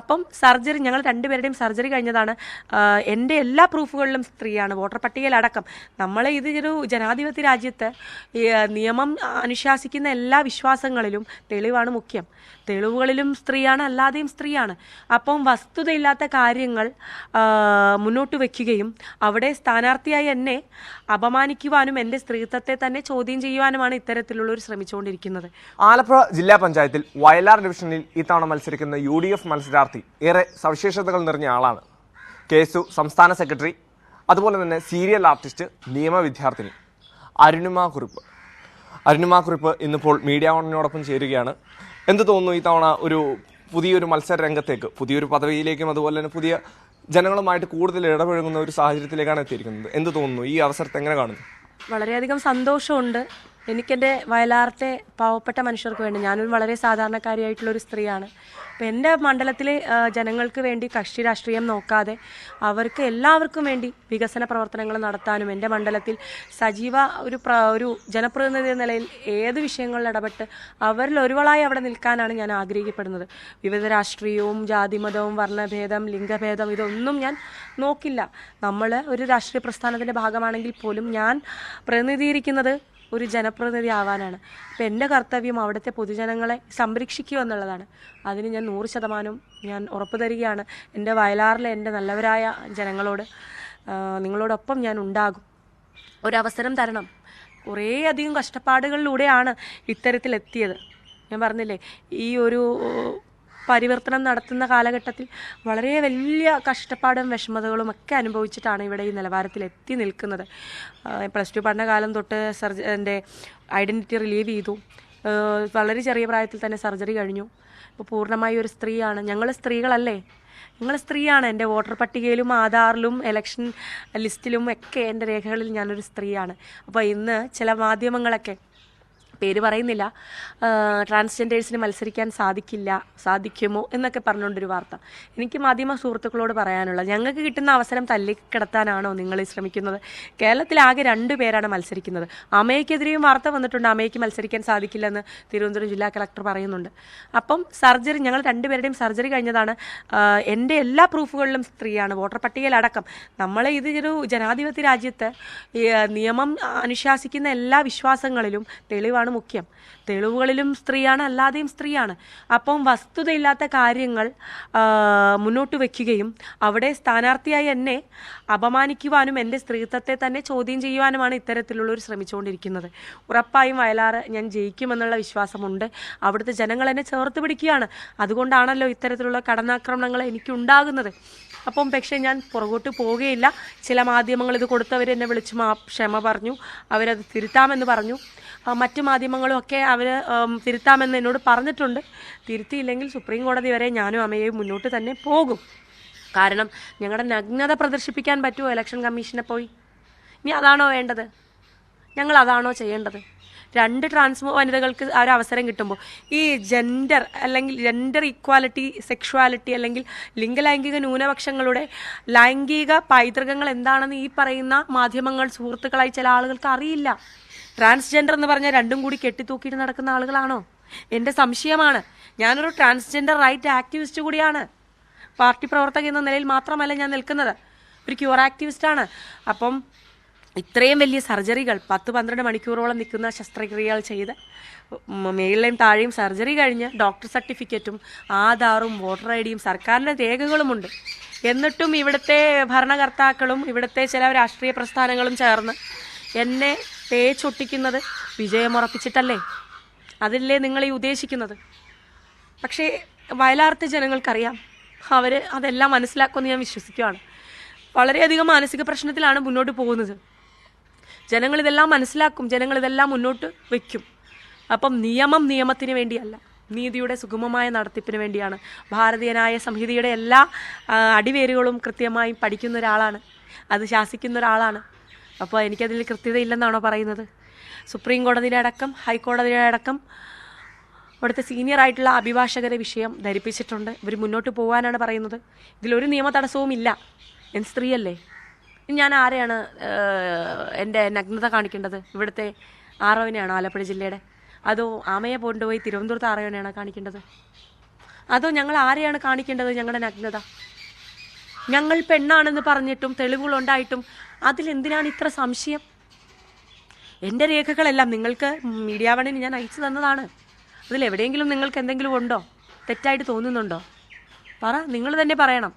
അപ്പം സർജറി ഞങ്ങൾ രണ്ടുപേരുടെയും സർജറി കഴിഞ്ഞതാണ്. എന്റെ എല്ലാ പ്രൂഫുകളിലും സ്ത്രീയാണ് വോട്ടർ പട്ടികയിലടക്കം. നമ്മളെ ഇത് ഒരു ജനാധിപത്യ രാജ്യത്ത് നിയമം അനുശാസിക്കുന്ന എല്ലാ വിശ്വാസങ്ങളിലും തെളിവാണ് മുഖ്യം. തെളിവുകളിലും സ്ത്രീയാണ് അല്ലാതെയും സ്ത്രീയാണ്. അപ്പം വസ്തുതയില്ലാത്ത കാര്യങ്ങൾ മുന്നോട്ട് വയ്ക്കുകയും അവിടെ സ്ഥാനാർത്ഥിയായി എന്നെ അപമാനിക്കുവാനും എന്റെ സ്ത്രീത്വത്തെ തന്നെ ചോദ്യം ചെയ്യുവാനുമാണ് ഇത്തരത്തിലുള്ളവർ ശ്രമിച്ചുകൊണ്ടിരിക്കുന്നത്. ആലപ്പുഴ ജില്ലാ പഞ്ചായത്തിൽ വയലാർ ഡിവിഷനിൽ ഇത്തവണ മത്സരിക്കുന്ന യു ഡി എഫ് മത്സരാർത്ഥി ഏറെ സവിശേഷതകൾ നിറഞ്ഞ ആളാണ്. കേസു സംസ്ഥാന സെക്രട്ടറി അതുപോലെ തന്നെ സീരിയൽ ആർട്ടിസ്റ്റ് നിയമ വിദ്യാർത്ഥിനി അരുണിമ കുറിപ്പ് അരുണിമ കുറിപ്പ് ഇന്നിപ്പോൾ മീഡിയ ഓണിനോടൊപ്പം ചേരുകയാണ്. എന്ത് തോന്നുന്നു ഇത്തവണ ഒരു പുതിയൊരു മത്സര രംഗത്തേക്ക് പുതിയൊരു പദവിയിലേക്കും അതുപോലെ തന്നെ പുതിയ ജനങ്ങളുമായിട്ട് കൂടുതൽ ഇടപഴകുന്ന ഒരു സാഹചര്യത്തിലേക്കാണ് എത്തിയിരിക്കുന്നത്. എന്ത് തോന്നുന്നു? ഈ അവസരത്തെ എങ്ങനെ കാണുന്നു? വളരെയധികം സന്തോഷമുണ്ട്. എനിക്കെന്റെ വയലാറിലെ പാവപ്പെട്ട മനുഷ്യർക്ക് വേണ്ടി ഞാനൊരു വളരെ സാധാരണക്കാരിയായിട്ടുള്ള ഒരു സ്ത്രീയാണ്. അപ്പം എന്റെ മണ്ഡലത്തിലെ ജനങ്ങൾക്ക് വേണ്ടി കക്ഷി രാഷ്ട്രീയം നോക്കാതെ അവർക്ക് എല്ലാവർക്കും വേണ്ടി വികസന പ്രവർത്തനങ്ങൾ നടത്താനും എന്റെ മണ്ഡലത്തിൽ സജീവ ഒരു ഒരു ജനപ്രതിനിധി എന്ന നിലയിൽ ഏത് വിഷയങ്ങളിൽ ഇടപെട്ട് അവരിൽ ഒരുവളായി അവിടെ നിൽക്കാനാണ് ഞാൻ ആഗ്രഹിക്കപ്പെടുന്നത്. വിവിധ രാഷ്ട്രീയവും ജാതിമതവും വർണഭേദം ലിംഗഭേദം ഇതൊന്നും ഞാൻ നോക്കില്ല. നമ്മൾ ഒരു രാഷ്ട്രീയ പ്രസ്ഥാനത്തിന്റെ ഭാഗമാണെങ്കിൽ പോലും ഞാൻ പ്രതിനിധീകരിക്കുന്നത് ഒരു ജനപ്രതിനിധി ആവാനാണ് അപ്പം എന്റെ കർത്തവ്യം അവിടുത്തെ പൊതുജനങ്ങളെ സംരക്ഷിക്കുക എന്നുള്ളതാണ്. അതിന് ഞാൻ നൂറ് ശതമാനവും ഞാൻ ഉറപ്പ് തരികയാണ്. എന്റെ വയലാറിലെ എന്റെ നല്ലവരായ ജനങ്ങളോട് നിങ്ങളോടൊപ്പം ഞാൻ ഉണ്ടാകും. ഒരവസരം തരണം. കുറേ അധികം കഷ്ടപ്പാടുകളിലൂടെയാണ് ഇത്തരത്തിലെത്തിയത്. ഞാൻ പറഞ്ഞില്ലേ ഈ ഒരു പരിവർത്തനം നടത്തുന്ന കാലഘട്ടത്തിൽ വളരെ വലിയ കഷ്ടപ്പാടും വിഷമതകളും ഒക്കെ അനുഭവിച്ചിട്ടാണ് ഇവിടെ ഈ നിലവാരത്തിൽ എത്തി നിൽക്കുന്നത്. പ്ലസ് ടു പഠനകാലം തൊട്ട് സർജ എന്റെ ഐഡന്റിറ്റി റിലീവ് ചെയ്തു. വളരെ ചെറിയ പ്രായത്തിൽ തന്നെ സർജറി കഴിഞ്ഞു. ഇപ്പോൾ പൂർണമായി ഒരു സ്ത്രീയാണ്. ഞങ്ങൾ സ്ത്രീകളല്ലേ? നിങ്ങൾ സ്ത്രീയാണ്. എന്റെ വോട്ടർ പട്ടികയിലും ആധാറിലും ഇലക്ഷൻ ലിസ്റ്റിലും ഒക്കെ എന്റെ രേഖകളിൽ ഞാനൊരു സ്ത്രീയാണ്. അപ്പോൾ ഇന്ന് ചില മാധ്യമങ്ങളൊക്കെ പേര് പറയുന്നില്ല. ട്രാൻസ്ജെൻഡേഴ്സിന് മത്സരിക്കാൻ സാധിക്കില്ല സാധിക്കുമോ എന്നൊക്കെ പറഞ്ഞുകൊണ്ടൊരു വാർത്ത. എനിക്ക് മാധ്യമ സുഹൃത്തുക്കളോട് പറയാനുള്ളത് ഞങ്ങൾക്ക് കിട്ടുന്ന അവസരം തല്ലിക്കിടത്താനാണോ നിങ്ങൾ ശ്രമിക്കുന്നത്? കേരളത്തിൽ ആകെ രണ്ടു പേരാണ് മത്സരിക്കുന്നത്. അമയ്ക്കെതിരെയും വാർത്ത വന്നിട്ടുണ്ട് അമയ്ക്ക് മത്സരിക്കാൻ സാധിക്കില്ലെന്ന് തിരുവനന്തപുരം ജില്ലാ കളക്ടർ പറയുന്നുണ്ട്. അപ്പം സർജറി ഞങ്ങൾ രണ്ടുപേരുടെയും സർജറി കഴിഞ്ഞതാണ്. എന്റെ എല്ലാ പ്രൂഫുകളിലും സ്ത്രീയാണ് വോട്ടർ പട്ടികയിലടക്കം. നമ്മളെ ഇത് ഒരു ജനാധിപത്യ രാജ്യത്ത് നിയമം അനുശാസിക്കുന്ന എല്ലാ വിശ്വാസങ്ങളിലും തെളിവാണ് മുഖ്യം. തെളിവുകളിലും സ്ത്രീയാണ് അല്ലാതെയും സ്ത്രീയാണ്. അപ്പം വസ്തുതയില്ലാത്ത കാര്യങ്ങൾ മുന്നോട്ട് വയ്ക്കുകയും അവിടെ സ്ഥാനാർത്ഥിയായി എന്നെ അപമാനിക്കുവാനും എന്റെ സ്ത്രീത്വത്തെ തന്നെ ചോദ്യം ചെയ്യുവാനുമാണ് ഇത്തരത്തിലുള്ളവർ ശ്രമിച്ചുകൊണ്ടിരിക്കുന്നത്. ഉറപ്പായും വയലാറ് ഞാൻ ജയിക്കുമെന്നുള്ള വിശ്വാസമുണ്ട്. അവിടുത്തെ ജനങ്ങൾ എന്നെ ചേർത്ത് പിടിക്കുകയാണ്. അതുകൊണ്ടാണല്ലോ ഇത്തരത്തിലുള്ള കടന്നാക്രമണങ്ങൾ എനിക്കുണ്ടാകുന്നത്. അപ്പം പക്ഷേ ഞാൻ പുറകോട്ട് പോവുകയില്ല. ചില മാധ്യമങ്ങൾ ഇത് കൊടുത്തവർ എന്നെ വിളിച്ച് മാ ക്ഷമ പറഞ്ഞു. അവരത് തിരുത്താമെന്ന് പറഞ്ഞു. മറ്റു മാധ്യമങ്ങളും ഒക്കെ അവർ തിരുത്താമെന്ന് എന്നോട് പറഞ്ഞിട്ടുണ്ട്. തിരുത്തിയില്ലെങ്കിൽ സുപ്രീം കോടതി വരെ ഞാനും അമ്മയെയും മുന്നോട്ട് തന്നെ പോകും. കാരണം ഞങ്ങളുടെ നഗ്നത പ്രദർശിപ്പിക്കാൻ പറ്റുമോ ഇലക്ഷൻ കമ്മീഷനെ പോയി? ഇനി അതാണോ വേണ്ടത്? ഞങ്ങൾ അതാണോ ചെയ്യേണ്ടത്? രണ്ട് ട്രാൻസ് വനിതകൾക്ക് ആ ഒരു അവസരം കിട്ടുമ്പോൾ ഈ ജെൻഡർ അല്ലെങ്കിൽ ജെൻഡർ ഇക്വാലിറ്റി സെക്ഷുവാലിറ്റി അല്ലെങ്കിൽ ലിംഗലൈംഗിക ന്യൂനപക്ഷങ്ങളുടെ ലൈംഗിക പൈതൃകങ്ങൾ എന്താണെന്ന് ഈ പറയുന്ന മാധ്യമങ്ങൾ സുഹൃത്തുക്കളായി ചില ആളുകൾക്ക് അറിയില്ല. ട്രാൻസ്ജെൻഡർ എന്ന് പറഞ്ഞാൽ രണ്ടും കൂടി കെട്ടിത്തൂക്കിയിട്ട് നടക്കുന്ന ആളുകളാണോ? എന്റെ സംശയമാണ്. ഞാനൊരു ട്രാൻസ്ജെൻഡർ റൈറ്റ് ആക്ടിവിസ്റ്റ് കൂടിയാണ്. പാർട്ടി പ്രവർത്തക എന്ന നിലയിൽ മാത്രമല്ല ഞാൻ നിൽക്കുന്നത്. ഒരു ക്യൂർ ആക്ടിവിസ്റ്റാണ് അപ്പം ഇത്രയും വലിയ സർജറികൾ പത്ത് പന്ത്രണ്ട് മണിക്കൂറോളം നിൽക്കുന്ന ശസ്ത്രക്രിയകൾ ചെയ്ത് മേളിലെയും താഴെയും സർജറി കഴിഞ്ഞ് ഡോക്ടർ സർട്ടിഫിക്കറ്റും ആധാറും വോട്ടർ ഐ ഡിയും സർക്കാരിന്റെ രേഖകളുമുണ്ട്. എന്നിട്ടും ഇവിടുത്തെ ഭരണകർത്താക്കളും ഇവിടുത്തെ ചില രാഷ്ട്രീയ പ്രസ്ഥാനങ്ങളും ചേർന്ന് എന്നെ തേച്ചൊട്ടിക്കുന്നത് വിജയമുറപ്പിച്ചിട്ടല്ലേ? അതില്ലേ നിങ്ങൾ ഉദ്ദേശിക്കുന്നത്? പക്ഷേ വയലാർത്തെ ജനങ്ങൾക്കറിയാം. അവർ അതെല്ലാം മനസ്സിലാക്കുമെന്ന് ഞാൻ വിശ്വസിക്കുകയാണ് വളരെയധികം മാനസിക പ്രശ്നത്തിലാണ് മുന്നോട്ട് പോകുന്നത്. ജനങ്ങൾ ഇതെല്ലാം മനസ്സിലാക്കും ജനങ്ങൾ ഇതെല്ലാം മുന്നോട്ട് വയ്ക്കും അപ്പം നിയമം നിയമത്തിന് വേണ്ടിയല്ല നീതിയുടെ സുഗമമായ നടത്തിപ്പിന് വേണ്ടിയാണ്. ഭാരതീയനായ സംഹിതയുടെ എല്ലാ അടിവേരുകളും കൃത്യമായി പഠിക്കുന്ന ഒരാളാണ്. അത് ശാസിക്കുന്ന ഒരാളാണ്. അപ്പോൾ എനിക്കതിൽ കൃത്യതയില്ലെന്നാണോ പറയുന്നത്? സുപ്രീം കോടതിയുടെ അടക്കം ഹൈക്കോടതിയുടെ അടക്കം അവിടുത്തെ സീനിയർ ആയിട്ടുള്ള അഭിഭാഷകരെ വിഷയം ധരിപ്പിച്ചിട്ടുണ്ട്. ഇവർ മുന്നോട്ട് പോകാനാണ് പറയുന്നത്. ഇതിലൊരു നിയമ തടസ്സവും ഇല്ല ഞാൻ സ്ത്രീയല്ലേ? ഞാൻ ആരെയാണ് എന്റെ നഗ്നത കാണിക്കേണ്ടത്? ഇവിടുത്തെ ആറവനെയാണോ ആലപ്പുഴ ജില്ലയുടെ? അതോ ആമയെ കൊണ്ടുപോയി തിരുവനന്തപുരത്ത് ആറവനെയാണോ കാണിക്കേണ്ടത്? അതോ ഞങ്ങൾ ആരെയാണ് കാണിക്കേണ്ടത് ഞങ്ങളുടെ നഗ്നത? ഞങ്ങൾ പെണ്ണാണെന്ന് പറഞ്ഞിട്ടും തെളിവുകളുണ്ടായിട്ടും അതിലെന്തിനാണ് ഇത്ര സംശയം? എന്റെ രേഖകളെല്ലാം നിങ്ങൾക്ക് മീഡിയ വണിന് ഞാൻ അയച്ചു തന്നതാണ്. അതിൽ എവിടെയെങ്കിലും നിങ്ങൾക്ക് എന്തെങ്കിലും ഉണ്ടോ? തെറ്റായിട്ട് തോന്നുന്നുണ്ടോ? പറ നിങ്ങൾ തന്നെ പറയണം.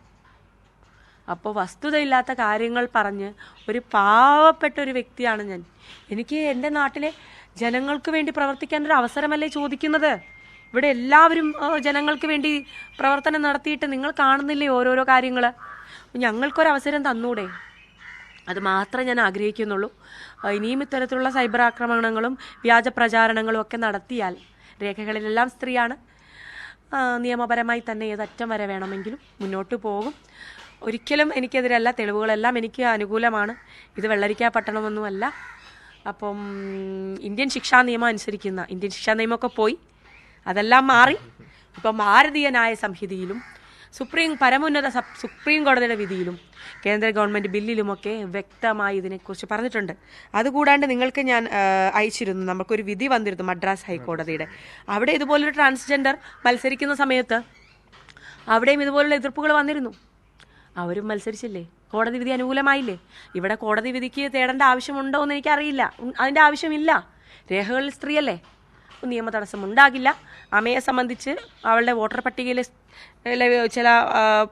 അപ്പോൾ വസ്തുതയില്ലാത്ത കാര്യങ്ങൾ പറഞ്ഞ് ഒരു പാവപ്പെട്ട ഒരു വ്യക്തിയാണ് ഞാൻ. എനിക്ക് എന്റെ നാട്ടിലെ ജനങ്ങൾക്ക് വേണ്ടി പ്രവർത്തിക്കാൻ ഒരു അവസരമല്ലേ ചോദിക്കുന്നത്? ഇവിടെ എല്ലാവരും ജനങ്ങൾക്ക് വേണ്ടി പ്രവർത്തനം നടത്തിയിട്ട് നിങ്ങൾ കാണുന്നില്ലേ ഓരോരോ കാര്യങ്ങൾ ഞങ്ങൾക്കൊരവസരം തന്നൂടെ. അത് മാത്രമേ ഞാൻ ആഗ്രഹിക്കുന്നുള്ളൂ. ഇനിയും ഇത്തരത്തിലുള്ള സൈബർ ആക്രമണങ്ങളും വ്യാജ പ്രചാരണങ്ങളും ഒക്കെ നടത്തിയാൽ രേഖകളിലെല്ലാം സ്ത്രീയാണ്. നിയമപരമായി തന്നെ ഏതറ്റം വരെ വേണമെങ്കിലും മുന്നോട്ട് പോകും. ഒരിക്കലും എനിക്കെതിരല്ല തെളിവുകളെല്ലാം എനിക്ക് അനുകൂലമാണ്. ഇത് വെള്ളരിക്ക പട്ടണമൊന്നുമല്ല. അപ്പം ഇന്ത്യൻ ശിക്ഷാ നിയമം അനുസരിക്കുന്ന ഇന്ത്യൻ ശിക്ഷാ നിയമമൊക്കെ പോയി. അതെല്ലാം മാറി. ഇപ്പം ഭാരതീയ ന്യായ സംഹിതയിലും സുപ്രീം പരമോന്നത സുപ്രീം കോടതിയുടെ വിധിയിലും കേന്ദ്ര ഗവൺമെന്റ് ബില്ലിലുമൊക്കെ വ്യക്തമായി ഇതിനെക്കുറിച്ച് പറഞ്ഞിട്ടുണ്ട്. അതുകൂടാണ്ട് നിങ്ങൾക്ക് ഞാൻ അയച്ചിരുന്നു നമുക്കൊരു വിധി വന്നിരുന്നു മദ്രാസ് ഹൈക്കോടതിയുടെ. അവിടെ ഇതുപോലൊരു ട്രാൻസ്ജെൻഡർ മത്സരിക്കുന്ന സമയത്ത് അവിടെയും ഇതുപോലുള്ള എതിർപ്പുകൾ വന്നിരുന്നു. അവരും മത്സരിച്ചില്ലേ? കോടതി വിധി അനുകൂലമായില്ലേ? ഇവിടെ കോടതി വിധിക്ക് തേടേണ്ട ആവശ്യമുണ്ടോ എന്ന് എനിക്കറിയില്ല അതിന്റെ ആവശ്യമില്ല. രേഖകളിൽ സ്ത്രീയല്ലേ? നിയമ തടസ്സം ഉണ്ടാകില്ല. അമ്മയെ സംബന്ധിച്ച് അവളുടെ വോട്ടർ പട്ടികയിലെ ചില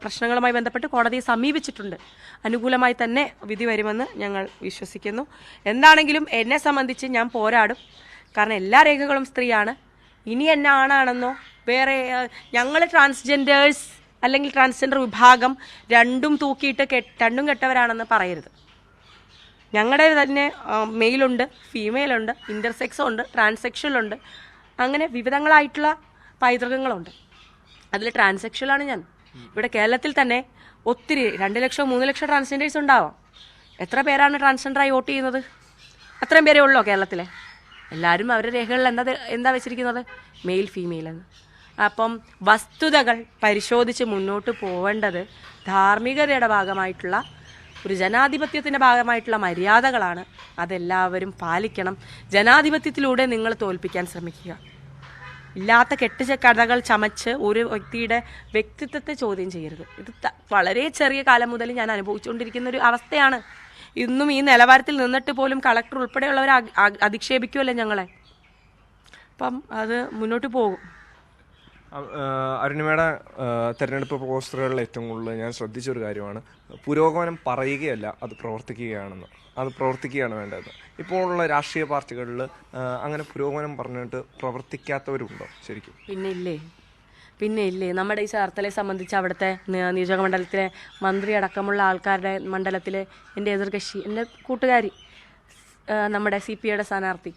പ്രശ്നങ്ങളുമായി ബന്ധപ്പെട്ട് കോടതിയെ സമീപിച്ചിട്ടുണ്ട്. അനുകൂലമായി തന്നെ വിധി വരുമെന്ന് ഞങ്ങൾ വിശ്വസിക്കുന്നു. എന്താണെങ്കിലും എന്നെ സംബന്ധിച്ച് ഞാൻ പോരാടും. കാരണം എല്ലാ രേഖകളും സ്ത്രീയാണ്. ഇനി എന്നെ ആണാണെന്നോ വേറെ ഞങ്ങൾ ട്രാൻസ്ജെൻഡേഴ്സ് അല്ലെങ്കിൽ ട്രാൻസ്ജെൻഡർ വിഭാഗം രണ്ടും തൂക്കിയിട്ട് കെ രണ്ടും കെട്ടവരാണെന്ന് പറയരുത്. ഞങ്ങളുടെ തന്നെ മെയിലുണ്ട് ഫീമെയിലുണ്ട് ഇന്റർസെക്സും ഉണ്ട് ട്രാൻസെക്ഷലുണ്ട് അങ്ങനെ വിവിധങ്ങളായിട്ടുള്ള പൈതൃകങ്ങളുണ്ട്. അതിൽ ട്രാൻസെക്ഷലാണ് ഞാൻ. ഇവിടെ കേരളത്തിൽ തന്നെ ഒത്തിരി രണ്ട് ലക്ഷം മൂന്ന് ലക്ഷം ട്രാൻസ്ജെൻഡേഴ്സ് ഉണ്ടാവാം. എത്ര പേരാണ് ട്രാൻസ്ജെൻഡറായി വോട്ട് ചെയ്യുന്നത്? അത്രയും പേരേ ഉള്ളോ കേരളത്തിലെ? എല്ലാവരും അവരുടെ രേഖകളിൽ എന്താ എന്താ വെച്ചിരിക്കുന്നത്? മെയിൽ ഫീമെയിൽ എന്ന്. അപ്പം വസ്തുതകൾ പരിശോധിച്ച് മുന്നോട്ട് പോവേണ്ടത് ധാർമ്മികതയുടെ ഭാഗമായിട്ടുള്ള ഒരു ജനാധിപത്യത്തിന്റെ ഭാഗമായിട്ടുള്ള മര്യാദകളാണ് അതെല്ലാവരും പാലിക്കണം. ജനാധിപത്യത്തിലൂടെ നിങ്ങൾ തോൽപ്പിക്കാൻ ശ്രമിക്കുക. ഇല്ലാത്ത കെട്ടിച്ച കഥകൾ ചമച്ച് ഒരു വ്യക്തിയുടെ വ്യക്തിത്വത്തെ ചോദ്യം ചെയ്യരുത്. ഇത് വളരെ ചെറിയ കാലം മുതൽ ഞാൻ അനുഭവിച്ചുകൊണ്ടിരിക്കുന്ന ഒരു അവസ്ഥയാണ്. ഇന്നും ഈ നിലവാരത്തിൽ നിന്നിട്ട് പോലും കളക്ടർ ഉൾപ്പെടെയുള്ളവർ അധിക്ഷേപിക്കുമല്ലേ ഞങ്ങളെ? അപ്പം അത് മുന്നോട്ട് പോകും. അരുണിമയുടെ തെരഞ്ഞെടുപ്പ് പോസ്റ്ററുകളിൽ ഏറ്റവും കൂടുതൽ ഞാൻ ശ്രദ്ധിച്ചൊരു കാര്യമാണ്. പുരോഗമനം പറയുകയല്ല അത് പ്രവർത്തിക്കുകയാണെന്ന്. അത് പ്രവർത്തിക്കുകയാണ് വേണ്ടത്. ഇപ്പോൾ ഉള്ള രാഷ്ട്രീയ പാർട്ടികളിൽ അങ്ങനെ പുരോഗമനം പറഞ്ഞിട്ട് പ്രവർത്തിക്കാത്തവരുണ്ടോ? ശരിക്കും. പിന്നെ ഇല്ലേ? പിന്നെ ഇല്ലേ? നമ്മുടെ ഈ ചേർത്തലയെ സംബന്ധിച്ച് അവിടുത്തെ നിയോജക മണ്ഡലത്തിലെ മന്ത്രി അടക്കമുള്ള ആൾക്കാരുടെ മണ്ഡലത്തിലെ എന്റെ എതിർകക്ഷി എന്റെ കൂട്ടുകാരി നമ്മുടെ സി പി ഐയുടെ സ്ഥാനാർത്ഥി.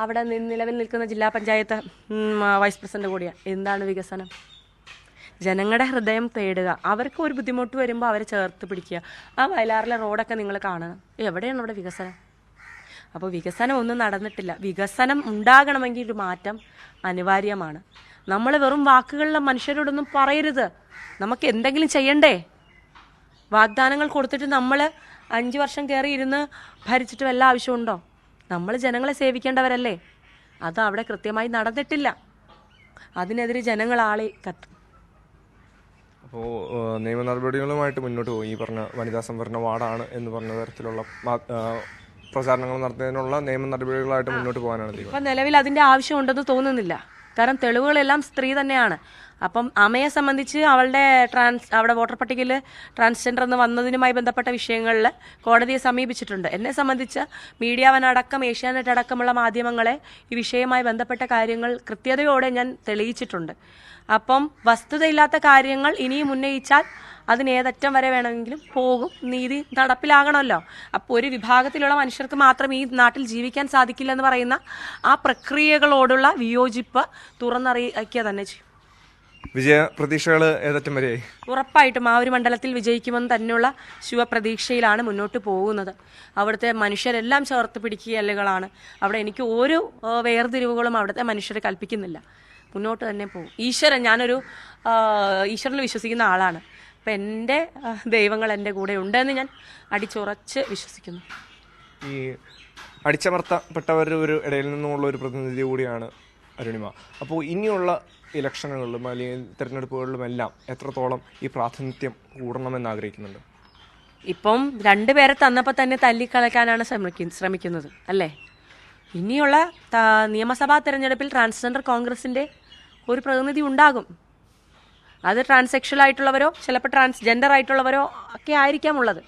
അവിടെ നിലവിൽ നിൽക്കുന്ന ജില്ലാ പഞ്ചായത്ത് വൈസ് പ്രസിഡന്റ് കൂടിയാണ് എന്താണ് വികസനം? ജനങ്ങളുടെ ഹൃദയം തേടുക. അവർക്ക് ഒരു ബുദ്ധിമുട്ട് വരുമ്പോൾ അവരെ ചേർത്ത് പിടിക്കുക. ആ വയലാറിലെ റോഡൊക്കെ നിങ്ങൾ കാണണം എവിടെയാണ് അവിടെ വികസനം? അപ്പോൾ വികസനം ഒന്നും നടന്നിട്ടില്ല. വികസനം ഉണ്ടാകണമെങ്കിൽ ഒരു മാറ്റം അനിവാര്യമാണ്. നമ്മൾ വെറും വാക്കുകളിലെ മനുഷ്യരോടൊന്നും പറയരുത്. നമുക്ക് എന്തെങ്കിലും ചെയ്യണ്ടേ? വാഗ്ദാനങ്ങൾ കൊടുത്തിട്ട് നമ്മൾ അഞ്ച് വർഷം കയറി ഇരുന്ന് ഭരിച്ചിട്ട് വല്ല ആവശ്യമുണ്ടോ? നമ്മൾ ജനങ്ങളെ സേവിക്കേണ്ടവരല്ലേ? അത് അവിടെ കൃത്യമായി നടന്നിട്ടില്ല. അതിനെതിരെ ജനങ്ങൾ ആളെ കത്ത്. അപ്പോൾ നിയമ നടപടികളുമായിട്ട് മുന്നോട്ട് പോകും ഈ പറഞ്ഞ വനിതാ സംവരണ വാർഡാണ് എന്ന് പറഞ്ഞ തരത്തിലുള്ള പ്രചാരണങ്ങൾ നടത്തുന്നതിനുള്ള നിയമ നടപടികളായിട്ട് മുന്നോട്ട് പോകാനാണ് ഇപ്പം നിലവിൽ അതിന്റെ ആവശ്യമുണ്ടെന്ന് തോന്നുന്നില്ല. കാരണം തെളിവുകളെല്ലാം സ്ത്രീ തന്നെയാണ്. അപ്പം അമ്മയെ സംബന്ധിച്ച് അവളുടെ ട്രാൻസ് അവിടെ വോട്ടർ പട്ടികയിൽ ട്രാൻസ്ജെൻഡർ എന്ന് വന്നതിനുമായി ബന്ധപ്പെട്ട വിഷയങ്ങളിൽ കോടതിയെ സമീപിച്ചിട്ടുണ്ട്. എന്നെ സംബന്ധിച്ച് മീഡിയ അടക്കം ഏഷ്യാനെറ്റ് അടക്കമുള്ള മാധ്യമങ്ങളെ ഈ വിഷയവുമായി ബന്ധപ്പെട്ട കാര്യങ്ങൾ കൃത്യതയോടെ ഞാൻ തെളിയിച്ചിട്ടുണ്ട്. അപ്പം വസ്തുതയില്ലാത്ത കാര്യങ്ങൾ ഇനിയും ഉന്നയിച്ചാൽ അതിന് ഏതറ്റം വരെ വേണമെങ്കിലും പോകും. നീതി നടപ്പിലാകണമല്ലോ. അപ്പോൾ ഒരു വിഭാഗത്തിലുള്ള മനുഷ്യർക്ക് മാത്രം ഈ നാട്ടിൽ ജീവിക്കാൻ സാധിക്കില്ലെന്ന് പറയുന്ന ആ പ്രക്രിയകളോടുള്ള വിയോജിപ്പ് തുറന്നറിയിക്കുക തന്നെ ചെയ്യും. വിജയ പ്രതീക്ഷകൾ ഏതറ്റം വരെയായി? ഉറപ്പായിട്ടും ആ ഒരു മണ്ഡലത്തിൽ വിജയിക്കുമെന്ന് തന്നെയുള്ള ശുഭപ്രതീക്ഷയിലാണ് മുന്നോട്ട് പോകുന്നത്. അവിടുത്തെ മനുഷ്യരെല്ലാം ചേർത്ത് പിടിക്കുകയല്ലുകളാണ് അവിടെ എനിക്ക് ഒരു വേർതിരിവുകളും അവിടുത്തെ മനുഷ്യരെ കൽപ്പിക്കുന്നില്ല. മുന്നോട്ട് തന്നെ പോകും. ഈശ്വരൻ ഞാനൊരു ഈശ്വരനിൽ വിശ്വസിക്കുന്ന ആളാണ്. അപ്പം എന്റെ ദൈവങ്ങൾ എന്റെ കൂടെ ഉണ്ടെന്ന് ഞാൻ അടിച്ചുറച്ച് വിശ്വസിക്കുന്നു. ഈ അടിച്ചമർത്തപ്പെട്ടവരുടെ ഒരു ഇടയിൽ നിന്നുമുള്ള ഒരു പ്രതിനിധി കൂടിയാണ് അരുണിമ. അപ്പോൾ ഇനിയുള്ള ഇലക്ഷനുകളിലും അല്ലെങ്കിൽ തിരഞ്ഞെടുപ്പുകളിലും എല്ലാം എത്രത്തോളം ഈ പ്രാതിനിധ്യം കൂടണമെന്ന് ആഗ്രഹിക്കുന്നുണ്ട്? ഇപ്പം രണ്ടുപേരെ തന്നപ്പോൾ തന്നെ തല്ലിക്കളയ്ക്കാനാണ് ശ്രമിക്കുന്ന ശ്രമിക്കുന്നത് അല്ലേ? ഇനിയുള്ള നിയമസഭാ തെരഞ്ഞെടുപ്പിൽ ട്രാൻസ്ജെൻഡർ കോൺഗ്രസിന്റെ ഒരു പ്രതിനിധി ഉണ്ടാകും. അത് ട്രാൻസെക്ഷൽ ആയിട്ടുള്ളവരോ ചിലപ്പോൾ ട്രാൻസ്ജെൻഡർ ആയിട്ടുള്ളവരോ ഒക്കെ ആയിരിക്കാം ഉള്ളത്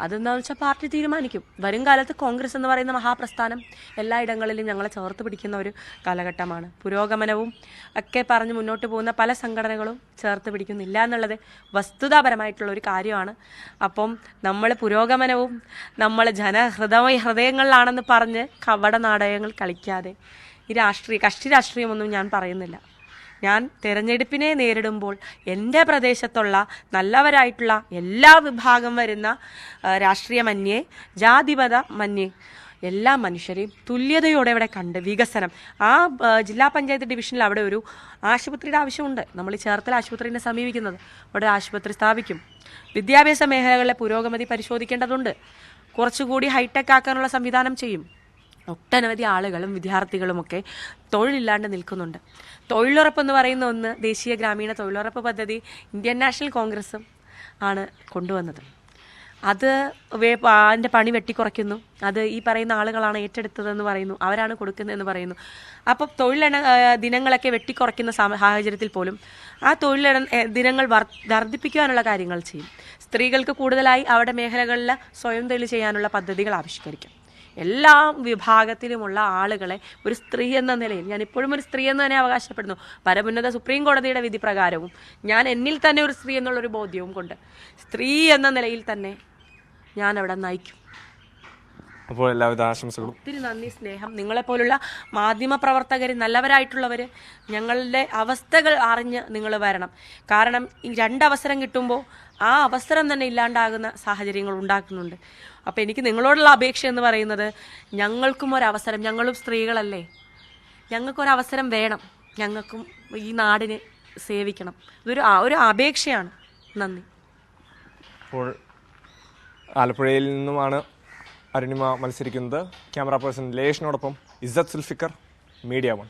അതെന്താണെന്ന് വെച്ചാൽ പാർട്ടി തീരുമാനിക്കും. വരും കാലത്ത് കോൺഗ്രസ് എന്ന് പറയുന്ന മഹാപ്രസ്ഥാനം എല്ലായിടങ്ങളിലും ഞങ്ങളെ ചേർത്ത് പിടിക്കുന്ന ഒരു കാലഘട്ടമാണ്. പുരോഗമനവും ഒക്കെ പറഞ്ഞ് മുന്നോട്ട് പോകുന്ന പല സംഘടനകളും ചേർത്ത് പിടിക്കുന്നില്ല എന്നുള്ളത് വസ്തുതാപരമായിട്ടുള്ള ഒരു കാര്യമാണ്. അപ്പം നമ്മൾ പുരോഗമനവും നമ്മൾ ജനഹൃദയ ഹൃദയങ്ങളിലാണെന്ന് പറഞ്ഞ് കവട നാടകങ്ങൾ കളിക്കാതെ ഈ രാഷ്ട്രീയ കക്ഷി രാഷ്ട്രീയമൊന്നും ഞാൻ പറയുന്നില്ല. ഞാൻ തിരഞ്ഞെടുപ്പിനെ നേരിടുമ്പോൾ എന്റെ പ്രദേശത്തുള്ള നല്ലവരായിട്ടുള്ള എല്ലാ വിഭാഗം വരുന്ന രാഷ്ട്രീയ രാഷ്ട്രീയമന്യേ ജാതിമത മന്യേ എല്ലാ മനുഷ്യരെയും തുല്യതയോടെ ഇവിടെ കണ്ട് വികസനം. ആ ജില്ലാ പഞ്ചായത്ത് ഡിവിഷനിൽ അവിടെ ഒരു ആശുപത്രിയുടെ ആവശ്യമുണ്ട്. നമ്മൾ ചേർത്തല ആശുപത്രിനെ സമീപിക്കുന്നത്. അവിടെ ആശുപത്രി സ്ഥാപിക്കും. വിദ്യാഭ്യാസ മേഖലകളിലെ പുരോഗതി പരിശോധിക്കേണ്ടതുണ്ട്. കുറച്ചുകൂടി ഹൈടെക് ആക്കാനുള്ള സംവിധാനം ചെയ്യും. ഒട്ടനവധി ആളുകളും വിദ്യാർത്ഥികളുമൊക്കെ തൊഴിലില്ലാണ്ട് നിൽക്കുന്നുണ്ട്. തൊഴിലുറപ്പ് എന്ന് പറയുന്ന ഒന്ന് ദേശീയ ഗ്രാമീണ തൊഴിലുറപ്പ് പദ്ധതി ഇന്ത്യൻ നാഷണൽ കോൺഗ്രസ്സും ആണ് കൊണ്ടുവന്നത്. അത് അതിന്റെ പണി വെട്ടിക്കുറയ്ക്കുന്നു. അത് ഈ പറയുന്ന ആളുകളാണ് ഏറ്റെടുത്തതെന്ന് പറയുന്നു. അവരാണ് കൊടുക്കുന്നതെന്ന് പറയുന്നു. അപ്പോൾ തൊഴിലെണ്ണ ദിനങ്ങളൊക്കെ വെട്ടിക്കുറയ്ക്കുന്ന സാഹചര്യത്തിൽ പോലും ആ തൊഴിലെണ്ണ ദിനങ്ങൾ വർ വർദ്ധിപ്പിക്കുവാനുള്ള കാര്യങ്ങൾ ചെയ്യും. സ്ത്രീകൾക്ക് കൂടുതലായി അവിടെ മേഖലകളിൽ സ്വയം തൊഴിൽ ചെയ്യാനുള്ള പദ്ധതികൾ ആവിഷ്കരിക്കും. എല്ലാ വിഭാഗത്തിലുമുള്ള ആളുകളെ ഒരു സ്ത്രീ എന്ന നിലയിൽ ഞാൻ ഇപ്പോഴും ഒരു സ്ത്രീ എന്ന് തന്നെ അവകാശപ്പെടുന്നു പരമുന്നത സുപ്രീം കോടതിയുടെ വിധി പ്രകാരവും ഞാൻ എന്നിൽ തന്നെ ഒരു സ്ത്രീ എന്നുള്ളൊരു ബോധ്യവും കൊണ്ട് സ്ത്രീ എന്ന നിലയിൽ തന്നെ ഞാൻ അവിടെ നയിക്കും. അപ്പോൾ എല്ലാവിധ ആശംസകളും. ഒത്തിരി നന്ദി സ്നേഹം. നിങ്ങളെപ്പോലുള്ള മാധ്യമ പ്രവർത്തകർ നല്ലവരായിട്ടുള്ളവർ ഞങ്ങളുടെ അവസ്ഥകൾ അറിഞ്ഞ് നിങ്ങൾ വരണം. കാരണം ഈ രണ്ടവസരം കിട്ടുമ്പോൾ ആ അവസരം തന്നെ ഇല്ലാണ്ടാകുന്ന സാഹചര്യങ്ങൾ ഉണ്ടാക്കുന്നുണ്ട്. അപ്പോൾ എനിക്ക് നിങ്ങളോടുള്ള അപേക്ഷ എന്ന് പറയുന്നത് ഞങ്ങൾക്കും ഒരവസരം ഞങ്ങളും സ്ത്രീകളല്ലേ. ഞങ്ങൾക്കൊരവസരം വേണം. ഞങ്ങൾക്കും ഈ നാടിനെ സേവിക്കണം. ഇതൊരു ഒരു അപേക്ഷയാണ്. നന്ദി. അപ്പോൾ ആലപ്പുഴയിൽ നിന്നുമാണ് അരുണിമ മത്സരിക്കുന്നത് ക്യാമറ പേഴ്സൺ ലേഷിനോടൊപ്പം ഇസ്സത്ത് സുൽഫിക്കർ മീഡിയ വൺ.